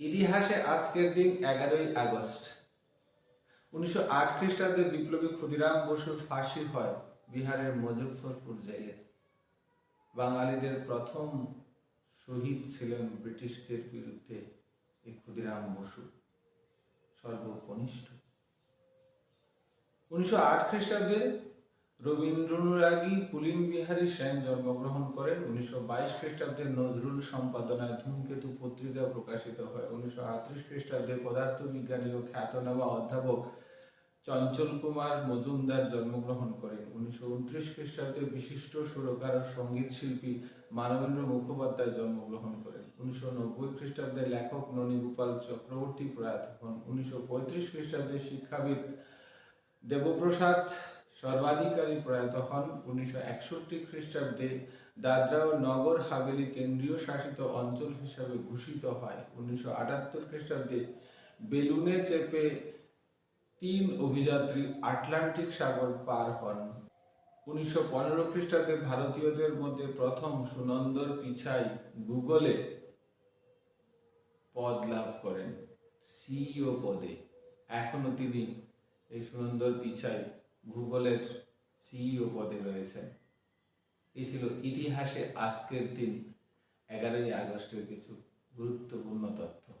ইতিহাসে আজকের দিন এগারোই আগস্ট। উনিশশো আট খ্রিস্টাব্দে বিপ্লবী ক্ষুদিরাম বসুর ফাঁসি হয় বিহারের মুজফ্ফরপুর জেলে। বাঙালিদের প্রথম শহীদ ছিলেন ব্রিটিশদের বিরুদ্ধে এই ক্ষুদিরাম বসু, সর্বকনিষ্ঠ। উনিশশো আট খ্রিস্টাব্দে রবীন্দ্রনুরাগী পুলিন বিহারী সেন জন্মগ্রহণ করেন উনিশশো বাইশ খ্রিস্টাব্দে নজরুল সম্পাদনায় ধূমকেতু পত্রিকা প্রকাশিত হয়। উনিশশো আটত্রিশ খ্রিস্টাব্দে পদার্থবিজ্ঞানী ও খ্যাতনামা অধ্যাপক চঞ্চল কুমার মজুমদার জন্মগ্রহণ করেন। উনিশশো উনত্রিশ খ্রিস্টাব্দে বিশিষ্ট সুরকার ও সংগীত শিল্পী মানবেন্দ্র মুখোপাধ্যায় জন্মগ্রহণ করেন। উনিশশো নব্বই খ্রিস্টাব্দে লেখক ননীগোপাল চক্রবর্তী প্রয়াত হন। উনিশশো পঁয়ত্রিশ খ্রিস্টাব্দে শিক্ষাবিদ দেবপ্রসাদ সর্বাধিকারী প্রয়াত হন উনিশশো একষট্টি খ্রিস্টাব্দে দাদরা ও নগর হাভেলি কেন্দ্রীয় শাসিত অঞ্চল হিসাবে ঘোষিত হয়। উনিশশো আটাত্তর খ্রিস্টাব্দে বেলুনে চেপে তিন অভিযাত্রী আটলান্টিক সাগর পার হন। উনিশশো পনেরো খ্রিস্টাব্দে ভারতীয়দের মধ্যে প্রথম সুনন্দর পিছাই গুগলে পদ লাভ করেন। সিইও পদে। এখনও তিনি এই সুনন্দর পিছাই গুগলের সিইও পদে রয়েছেন। এই ছিল ইতিহাসে আজকের দিন। এগারোই আগস্টের কিছু গুরুত্বপূর্ণ তথ্য।